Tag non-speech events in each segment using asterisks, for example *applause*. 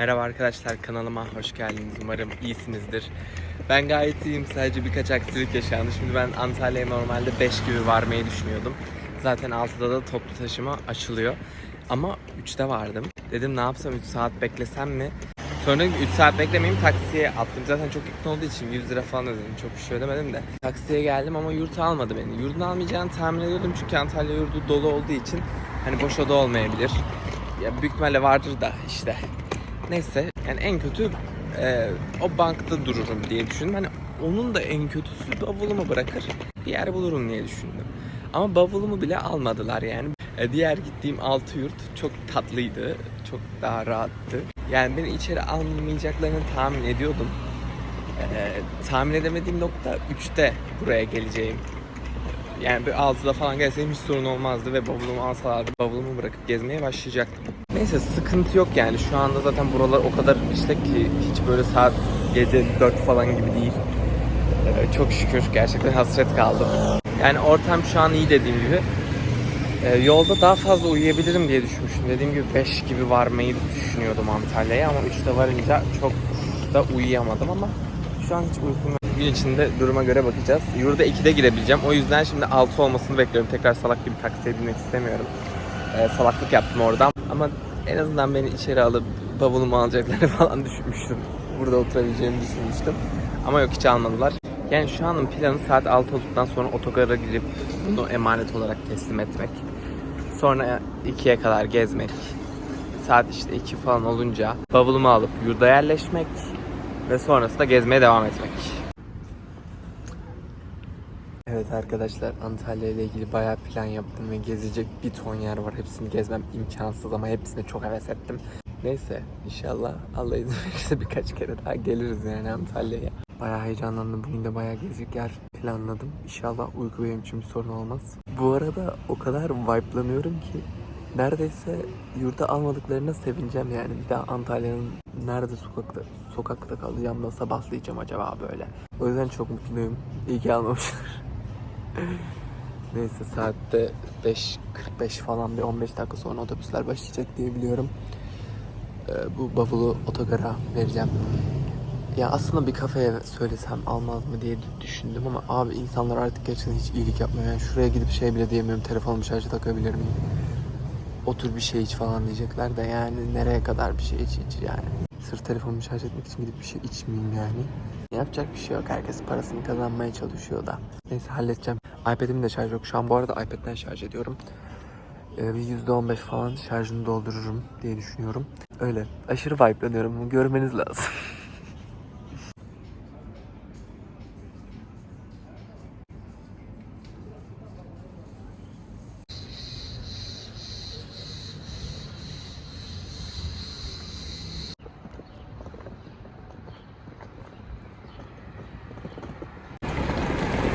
Merhaba arkadaşlar kanalıma hoş geldiniz. Umarım iyisinizdir. Ben gayet iyiyim. Sadece birkaç aksilik yaşandı. Şimdi ben Antalya'ya normalde 5 gibi varmayı düşünüyordum. Zaten 6'da da toplu taşıma açılıyor. Ama 3'te vardım. Dedim ne yapsam 3 saat beklesem mi? Sonra 3 saat beklemeyeyim taksiye attım. Zaten çok yakın olduğu için 100 lira falan ödedim. Çok bir şey ödemedim de. Taksiye geldim ama yurt almadı beni. Yurdunu almayacağını tahmin ediyordum çünkü Antalya yurdu dolu olduğu için hani boş oda olmayabilir. Ya büyük ihtimalle vardır da işte. Neyse yani en kötü e, o bankta dururum diye düşündüm. Hani onun da en kötüsü bavulumu bırakır bir yer bulurum diye düşündüm. Ama bavulumu bile almadılar yani. E, diğer gittiğim altı yurt çok tatlıydı. Çok daha rahattı. Yani beni içeri almayacaklarını tahmin ediyordum. E, tahmin edemediğim nokta 3'te buraya geleceğim. Yani bir 6'da falan gelseydim hiç sorun olmazdı ve bavulumu alsalardı bavulumu bırakıp gezmeye başlayacaktım. Neyse sıkıntı yok yani şu anda zaten buralar o kadar işte ki hiç böyle saat gece 4 falan gibi değil. Ee, çok şükür gerçekten hasret kaldım. Yani ortam şu an iyi dediğim gibi. Ee, yolda daha fazla uyuyabilirim diye düşünmüştüm. Dediğim gibi 5 gibi varmayı düşünüyordum Antalya'ya ama 3'te varınca çok da uyuyamadım ama şu an hiç uykum yok. Gün içinde duruma göre bakacağız. Yurda 2'de girebileceğim. O yüzden şimdi 6 olmasını bekliyorum. Tekrar salak gibi taksiye binmek istemiyorum. Ee, salaklık yaptım oradan. Ama en azından beni içeri alıp bavulumu alacaklarını *laughs* falan düşünmüştüm. Burada oturabileceğimi düşünmüştüm. Ama yok hiç almadılar. Yani şu anın planı saat 6 olduktan sonra otogara girip bunu emanet olarak teslim etmek. Sonra 2'ye kadar gezmek. Saat işte 2 falan olunca bavulumu alıp yurda yerleşmek ve sonrasında gezmeye devam etmek. Evet arkadaşlar Antalya ile ilgili bayağı plan yaptım ve gezecek bir ton yer var. Hepsini gezmem imkansız ama hepsine çok heves ettim. Neyse inşallah Allah izin verirse birkaç kere daha geliriz yani Antalya'ya. Bayağı heyecanlandım. Bugün de bayağı gezecek yer planladım. İnşallah uyku benim için bir sorun olmaz. Bu arada o kadar vibe'lanıyorum ki neredeyse yurda almadıklarına sevineceğim yani. Bir daha Antalya'nın nerede sokakta sokakta kalacağım da sabahlayacağım acaba böyle. O yüzden çok mutluyum. İyi ki almamışlar. *sighs* Neyse saatte 5.45 falan bir 15 dakika sonra otobüsler başlayacak diye biliyorum. Ee, bu bavulu otogara vereceğim. Ya aslında bir kafeye söylesem almaz mı diye düşündüm ama abi insanlar artık gerçekten hiç iyilik yapmıyor. Yani şuraya gidip şey bile diyemiyorum telefonumu şarja takabilir miyim? Otur bir şey iç falan diyecekler de yani nereye kadar bir şey iç iç yani. Sırf telefonumu şarj etmek için gidip bir şey içmeyeyim yani. Yapacak bir şey yok. Herkes parasını kazanmaya çalışıyor da. Neyse halledeceğim. iPad'im de şarj yok. Şu an bu arada iPad'den şarj ediyorum. Ee, bir %15 falan şarjını doldururum diye düşünüyorum. Öyle. Aşırı vibe'lanıyorum. Görmeniz lazım. *laughs*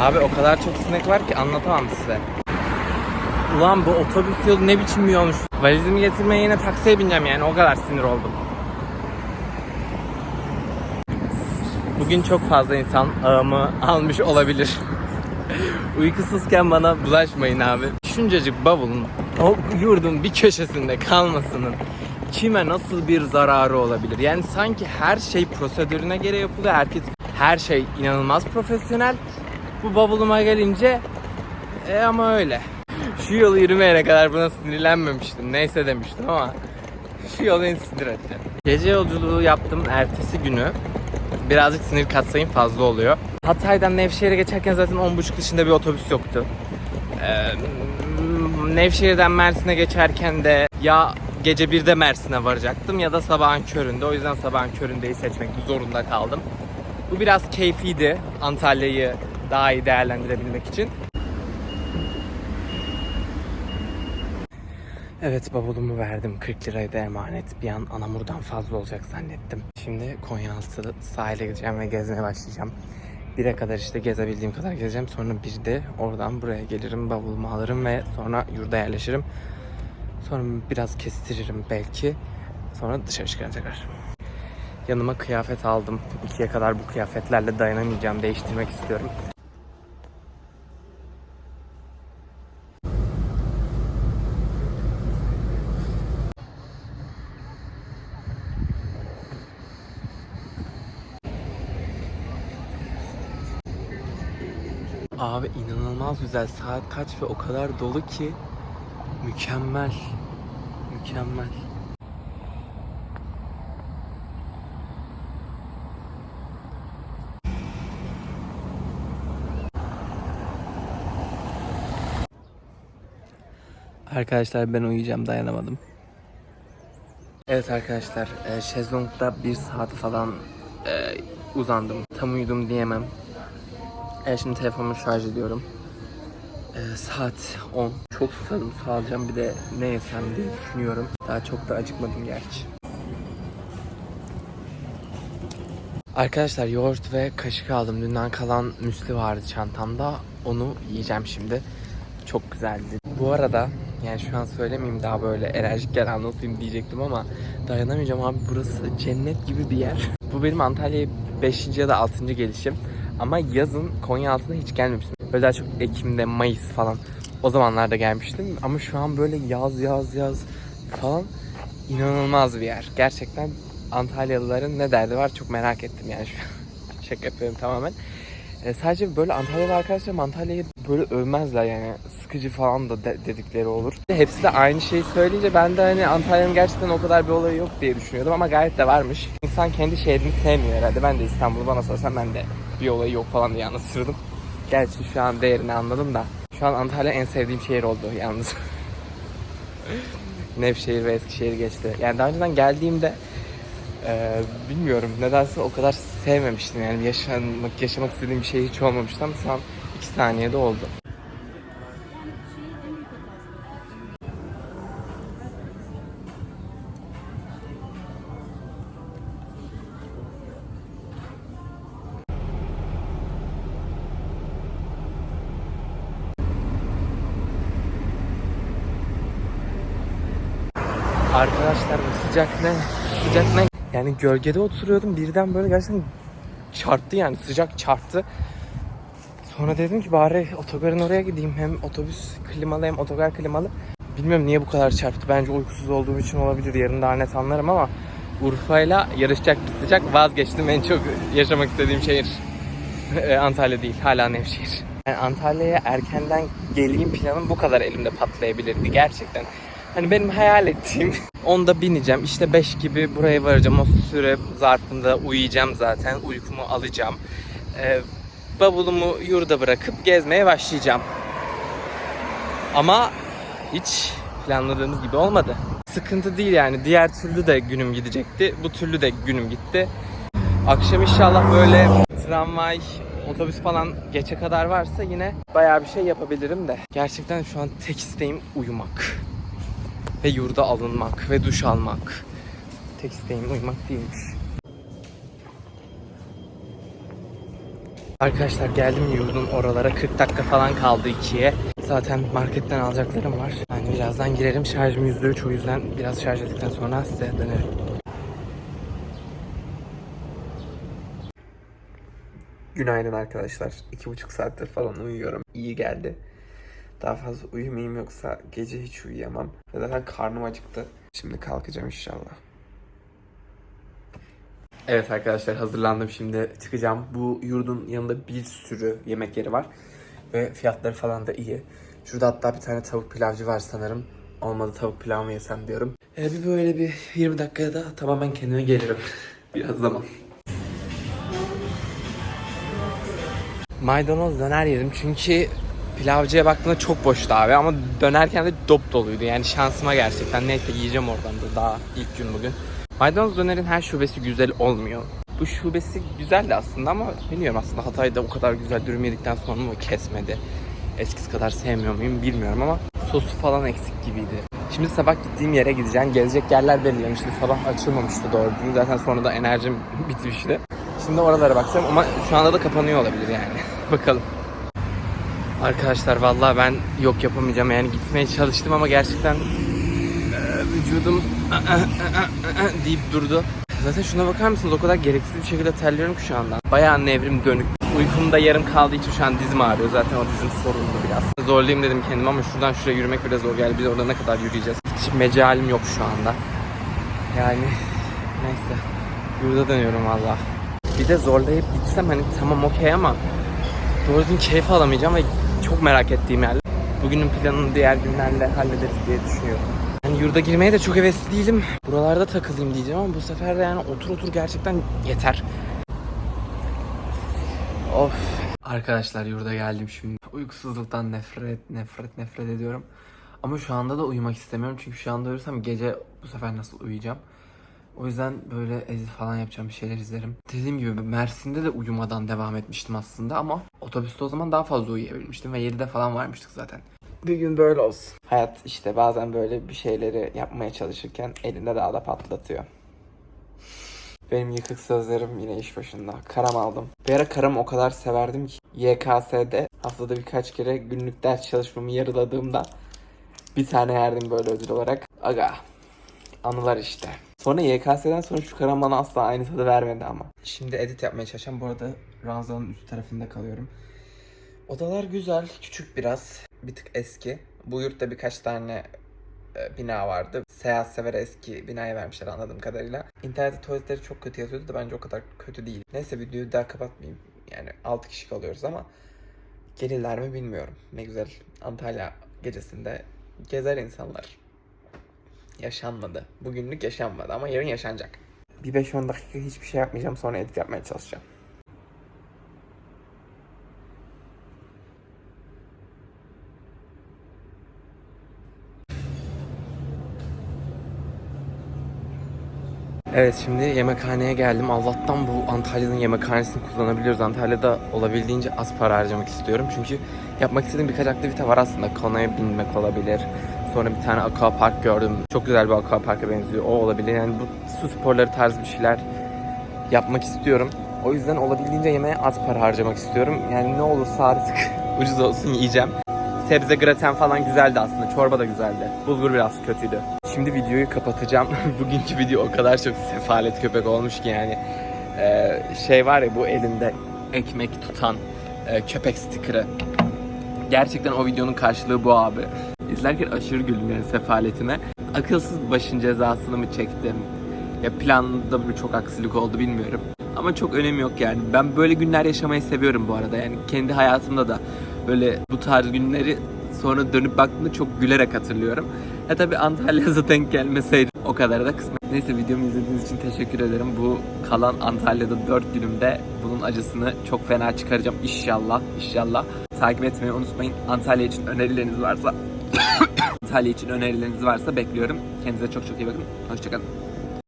Abi o kadar çok sinek var ki anlatamam size. Ulan bu otobüs yolu ne biçim bir yolmuş. Valizimi getirmeye yine taksiye bineceğim yani o kadar sinir oldum. Bugün çok fazla insan ağımı almış olabilir. *laughs* Uykusuzken bana bulaşmayın abi. Şuncacık bavulun o yurdun bir köşesinde kalmasının kime nasıl bir zararı olabilir? Yani sanki her şey prosedürüne göre yapılıyor. Herkes her şey inanılmaz profesyonel. Bu bavuluma gelince e ama öyle. Şu yolu yürümeyene kadar buna sinirlenmemiştim. Neyse demiştim ama şu yol beni sinir etti. Gece yolculuğu yaptım ertesi günü. Birazcık sinir katsayım fazla oluyor. Hatay'dan Nevşehir'e geçerken zaten 10.30 dışında bir otobüs yoktu. Ee, Nevşehir'den Mersin'e geçerken de ya gece 1'de Mersin'e varacaktım ya da sabahın köründe. O yüzden sabahın köründeyi seçmek zorunda kaldım. Bu biraz keyfiydi Antalya'yı daha iyi değerlendirebilmek için. Evet bavulumu verdim 40 lirayı da emanet. Bir an Anamur'dan fazla olacak zannettim. Şimdi Konyaaltı sahile gideceğim ve gezmeye başlayacağım. 1'e kadar işte gezebildiğim kadar gezeceğim. Sonra bir de oradan buraya gelirim, bavulumu alırım ve sonra yurda yerleşirim. Sonra biraz kestiririm belki. Sonra dışarı çıkarım tekrar. Yanıma kıyafet aldım. 2'ye kadar bu kıyafetlerle dayanamayacağım. Değiştirmek istiyorum. Abi inanılmaz güzel. Saat kaç ve o kadar dolu ki mükemmel. Mükemmel. Arkadaşlar ben uyuyacağım dayanamadım. Evet arkadaşlar e, şezlongda bir saat falan e, uzandım. Tam uyudum diyemem. E, şimdi telefonumu şarj ediyorum. E, saat 10. Çok susadım su bir de ne yesem diye düşünüyorum. Daha çok da acıkmadım gerçi. Arkadaşlar yoğurt ve kaşık aldım. Dünden kalan müsli vardı çantamda. Onu yiyeceğim şimdi. Çok güzeldi. Bu arada yani şu an söylemeyeyim daha böyle enerjikken anlatayım diyecektim ama dayanamayacağım abi burası cennet gibi bir yer. Bu benim Antalya'ya 5. ya da 6. gelişim. Ama yazın Konya altına hiç gelmemiştim. Böyle daha çok Ekim'de, Mayıs falan o zamanlarda gelmiştim. Ama şu an böyle yaz yaz yaz falan inanılmaz bir yer. Gerçekten Antalyalıların ne derdi var çok merak ettim yani şu an. *laughs* Şaka yapıyorum tamamen. E, sadece böyle Antalyalı arkadaşlarım Antalya'yı böyle övmezler yani sıkıcı falan da de- dedikleri olur. Hepsi de aynı şeyi söyleyince ben de hani Antalya'nın gerçekten o kadar bir olayı yok diye düşünüyordum ama gayet de varmış. İnsan kendi şehrini sevmiyor herhalde. Ben de İstanbul'u bana sorsan ben de bir olayı yok falan diye anlatırdım. Gerçi şu an değerini anladım da. Şu an Antalya en sevdiğim şehir oldu yalnız. *laughs* Nevşehir ve Eskişehir geçti. Yani daha önceden geldiğimde ee, bilmiyorum nedense o kadar sevmemiştim yani yaşamak yaşamak istediğim bir şey hiç olmamıştı ama şu an iki saniyede oldu. Arkadaşlar bu sıcak ne? Sıcak ne? Yani gölgede oturuyordum birden böyle gerçekten çarptı yani sıcak çarptı. Sonra dedim ki bari otogarın oraya gideyim. Hem otobüs klimalı hem otogar klimalı. Bilmiyorum niye bu kadar çarptı. Bence uykusuz olduğum için olabilir. Yarın daha net anlarım ama Urfa'yla yarışacak bir sıcak vazgeçtim. En çok yaşamak istediğim şehir Ee, *laughs* Antalya değil. Hala Nevşehir. Yani Antalya'ya erkenden geleyim planım bu kadar elimde patlayabilirdi gerçekten. Hani benim hayal ettiğim onda bineceğim. İşte 5 gibi buraya varacağım. O süre zarfında uyuyacağım zaten. Uykumu alacağım. Ee, bavulumu yurda bırakıp gezmeye başlayacağım. Ama hiç planladığımız gibi olmadı. Sıkıntı değil yani. Diğer türlü de günüm gidecekti. Bu türlü de günüm gitti. Akşam inşallah böyle tramvay, otobüs falan geçe kadar varsa yine bayağı bir şey yapabilirim de. Gerçekten şu an tek isteğim uyumak. Ve yurda alınmak ve duş almak. Tek isteğim uyumak değilmiş. Arkadaşlar geldim yurdun oralara 40 dakika falan kaldı ikiye. Zaten marketten alacaklarım var. Yani birazdan girerim şarjım %3 o yüzden biraz şarj ettikten sonra size dönerim. Günaydın arkadaşlar. İki buçuk saattir falan uyuyorum. İyi geldi. Daha fazla uyumayayım yoksa gece hiç uyuyamam. Zaten karnım acıktı. Şimdi kalkacağım inşallah. Evet arkadaşlar hazırlandım şimdi çıkacağım. Bu yurdun yanında bir sürü yemek yeri var. Ve fiyatları falan da iyi. Şurada hatta bir tane tavuk pilavcı var sanırım. Olmadı tavuk pilav mı yesem diyorum. Ee, bir böyle bir 20 dakikaya da tamamen kendime gelirim. *laughs* Biraz zaman. Maydanoz döner yedim çünkü pilavcıya baktığımda çok boştu abi ama dönerken de dop doluydu yani şansıma gerçekten neyse yiyeceğim oradan da daha ilk gün bugün. Maydanoz dönerin her şubesi güzel olmuyor. Bu şubesi güzeldi aslında ama bilmiyorum aslında Hatay'da o kadar güzel dürüm yedikten sonra mı kesmedi. Eskisi kadar sevmiyor muyum bilmiyorum ama sosu falan eksik gibiydi. Şimdi sabah gittiğim yere gideceğim. Gezecek yerler belirlemiştim. Sabah açılmamıştı doğru düzgün. Zaten sonra da enerjim *laughs* bitmişti. Şimdi oralara bakacağım ama şu anda da kapanıyor olabilir yani. *laughs* Bakalım. Arkadaşlar vallahi ben yok yapamayacağım yani gitmeye çalıştım ama gerçekten vücudum deyip durdu. Zaten şuna bakar mısınız o kadar gereksiz bir şekilde terliyorum ki şu anda. Bayağı nevrim dönük. Uykum da yarım kaldığı için şu an dizim ağrıyor. Zaten o dizim sorunlu biraz. Zorlayayım dedim kendimi ama şuradan şuraya yürümek biraz zor geldi. Biz orada ne kadar yürüyeceğiz? Hiç mecalim yok şu anda. Yani neyse. Yurda dönüyorum valla. Bir de zorlayıp gitsem hani tamam okey ama Doğru keyif alamayacağım ve çok merak ettiğim yerler. Bugünün planını diğer günlerle hallederiz diye düşünüyorum. Yani yurda girmeye de çok hevesli değilim. Buralarda takılayım diyeceğim ama bu sefer de yani otur otur gerçekten yeter. Of. Arkadaşlar yurda geldim şimdi. Uykusuzluktan nefret, nefret, nefret ediyorum. Ama şu anda da uyumak istemiyorum. Çünkü şu anda uyursam gece bu sefer nasıl uyuyacağım? O yüzden böyle edit falan yapacağım bir şeyler izlerim. Dediğim gibi Mersin'de de uyumadan devam etmiştim aslında ama otobüste o zaman daha fazla uyuyabilmiştim ve 7'de falan varmıştık zaten. Bir gün böyle olsun. Hayat işte bazen böyle bir şeyleri yapmaya çalışırken elinde daha da patlatıyor. Benim yıkık sözlerim yine iş başında. Karam aldım. Bir ara karam o kadar severdim ki YKS'de haftada birkaç kere günlük ders çalışmamı yarıladığımda bir tane yerdim böyle ödül olarak. Aga. Anılar işte. Sonra YKS'den sonra şu karam bana asla aynı tadı vermedi ama. Şimdi edit yapmaya çalışacağım. Bu arada ranzanın üst tarafında kalıyorum. Odalar güzel, küçük biraz. Bir tık eski. Bu yurtta birkaç tane e, bina vardı. Seyahat sever eski binaya vermişler anladığım kadarıyla. İnternette tuvaletleri çok kötü yazıyordu da bence o kadar kötü değil. Neyse videoyu daha kapatmayayım. Yani 6 kişi kalıyoruz ama gelirler mi bilmiyorum. Ne güzel Antalya gecesinde gezer insanlar. Yaşanmadı. Bugünlük yaşanmadı ama yarın yaşanacak. Bir 5-10 dakika hiçbir şey yapmayacağım sonra edit yapmaya çalışacağım. Evet şimdi yemekhaneye geldim. Allah'tan bu Antalya'nın yemekhanesini kullanabiliyoruz. Antalya'da olabildiğince az para harcamak istiyorum. Çünkü yapmak istediğim birkaç aktivite var aslında. Kanoya binmek olabilir. Sonra bir tane aqua park gördüm. Çok güzel bir aqua parka benziyor. O olabilir. Yani bu su sporları tarzı bir şeyler yapmak istiyorum. O yüzden olabildiğince yemeğe az para harcamak istiyorum. Yani ne olursa artık *laughs* ucuz olsun yiyeceğim. Sebze graten falan güzeldi aslında. Çorba da güzeldi. Bulgur biraz kötüydü. Şimdi videoyu kapatacağım. *laughs* Bugünkü video o kadar çok sefalet köpek olmuş ki yani. Ee, şey var ya bu elinde ekmek tutan e, köpek stikeri. Gerçekten o videonun karşılığı bu abi. İzlerken aşırı güldüm yani sefaletime. Akılsız başın cezasını mı çektim? Ya planda mı çok aksilik oldu bilmiyorum. Ama çok önemi yok yani. Ben böyle günler yaşamayı seviyorum bu arada. Yani kendi hayatımda da böyle bu tarz günleri sonra dönüp baktığımda çok gülerek hatırlıyorum. Ha tabi Antalya'da *laughs* denk gelmeseydi o kadar da kısmet. Neyse videomu izlediğiniz için teşekkür ederim. Bu kalan Antalya'da 4 günümde bunun acısını çok fena çıkaracağım inşallah. İnşallah. Takip etmeyi unutmayın. Antalya için önerileriniz varsa Antalya için önerileriniz varsa bekliyorum. Kendinize çok çok iyi bakın. Hoşçakalın.